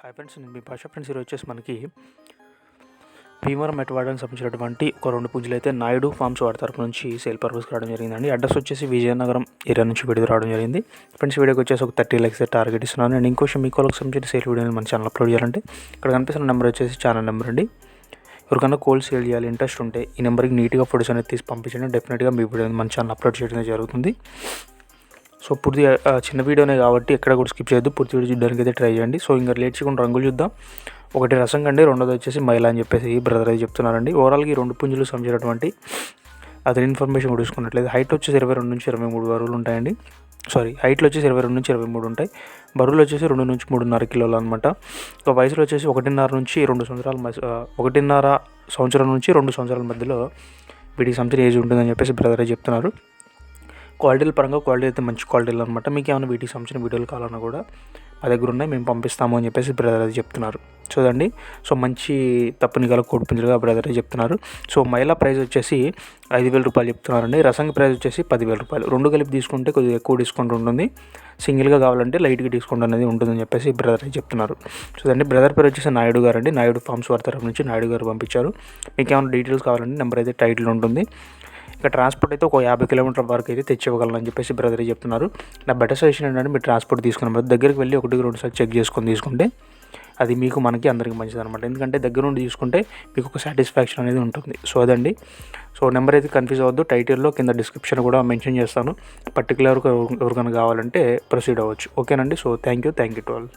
Hi friends నేను మీ భాష friends. ఈరోజు వచ్చేసి మనకి భీమవరం మెట్వాడడానికి సంబంధించినటువంటి ఒక రెండు పుంజులు అయితే నాయుడు ఫార్మ్స్ వారి తరపు నుంచి సేల్ పర్పస్కి రావడం జరిగిందండి. అడ్రస్ వచ్చేసి విజయనగరం ఏరియా నుంచి విడుదల రావడం జరిగింది. ఫ్రెండ్స్ వీడియోకి వచ్చేసి ఒక థర్టీ లైక్స్ టార్గెట్ ఇస్తున్నాను. అండ్ ఇంకో విషయం మీకు వాళ్ళకి సంబంధించిన సేల్ వీడియోని మన ఛానల్ అప్లోడ్ చేయాలంటే ఇక్కడ కనిపిస్తున్న నెంబర్ వచ్చేసి ఛానల్ నెంబర్ అండి. ఎవరికైనా కోల్ సేల్ చేయాలి ఇంట్రెస్ట్ ఉంటే ఈ నెంబర్కి నీట్గా ఫొటోస్ అనేది తీసి పంపించండి. డెఫినెట్గా మీ వీడియో మన ఛానల్ అప్లోడ్ చేయడం జరుగుతుంది. సో పూర్తి ఆ, చిన్న వీడియోనే కాబట్టి ఎక్కడ కూడా స్కిప్ చేయొద్దు. పూర్తి వీడియో చూడడానికి అయితే ట్రై చేయండి. సో ఇంకా లేట్ చేయకుండా రంగులు చూద్దాం. ఒకటి రసం కండి రెండోది వచ్చేసి మైలా అని చెప్పేసి బ్రదర్ అయితే చెప్తున్నారండి. ఓవరాల్గా ఈ రెండు పుంజులు సంబంధించినటువంటి అతని ఇన్ఫర్మేషన్ కూడా చూసుకున్నట్లయితే హైట్ వచ్చేసి ఇరవై రెండు నుంచి ఇరవై మూడు బరువులు ఉంటాయండి. సారీ హైట్లో వచ్చేసి ఇరవై రెండు నుంచి ఇరవై మూడు ఉంటాయి. బరువులు వచ్చేసి రెండు నుంచి మూడున్నర కిలోలు అనమాట ఒక వయసులో వచ్చేసి ఒకటిన్నర నుంచి రెండు సంవత్సరాల ఒకటిన్నర సంవత్సరం నుంచి రెండు సంవత్సరాల మధ్యలో వీటికి సంవత్సరం ఏజ్ ఉంటుందని చెప్పేసి బ్రదర్ చెప్తున్నారు. క్వాలిటీల పరంగా క్వాలిటీ అయితే మంచి క్వాలిటీలు అనమాట మీకు ఏమైనా వీటికి సంబంధించిన వీడియోలు కావాలన్నా కూడా మా దగ్గర ఉన్నాయి. మేము పంపిస్తాము అని చెప్పేసి బ్రదర్ అది చెప్తున్నారు. చూడండి. సో మంచి తప్పుని గల కోడి బ్రదర్ అది చెప్తున్నారు. సో మైలా ప్రైస్ వచ్చేసి ఐదు వేల రూపాయలు చెప్తున్నారండి. రసంగి ప్రైస్ వచ్చేసి పదివేల రూపాయలు. రెండు కలిపి తీసుకుంటే కొద్దిగా ఎక్కువ డిస్కౌంట్ ఉంటుంది. సింగిల్గా కావాలంటే లైట్గా డిస్కౌంట్ అనేది ఉంటుందని చెప్పేసి బ్రదర్ అయితే చెప్తున్నారు. చూడండి. బ్రదర్ పేరు వచ్చేసి నాయుడు గారు అండి నాయుడు ఫార్మ్స్ వారి తరఫు నుంచి నాయుడు గారు పంపించారు. మీకు ఏమైనా డీటెయిల్స్ కావాలంటే నెంబర్ అయితే టైటిల్ ఉంటుంది. ఇక ట్రాన్స్పోర్ట్ అయితే ఒక యాభై కిలోమీటర్ల వరకు అయితే తెచ్చివ్వగలను చెప్పేసి బ్రదర్ చెప్తున్నారు. నా బెటర్ సజెషన్ ఏంటంటే మీరు ట్రాన్స్పోర్ట్ తీసుకున్న దగ్గరికి వెళ్ళి ఒకటి రెండు సార్లు చెక్ చేసుకొని తీసుకుంటే అది మీకు మనకి అందరికి మంచిది అనమాట ఎందుకంటే దగ్గర నుండి తీసుకుంటే మీకు ఒక సాటిస్ఫాక్షన్ అనేది ఉంటుంది. సో అదండి. సో నెంబర్ అయితే కన్ఫ్యూజ్ అవ్వద్దు. టైటిల్లో కింద డిస్క్రిప్షన్ కూడా మెన్షన్ చేస్తాను. పర్టికులర్ ఎవరికైనా కావాలంటే ప్రొసీడ్ అవ్వచ్చు. ఓకేనండి so thank you thank you to all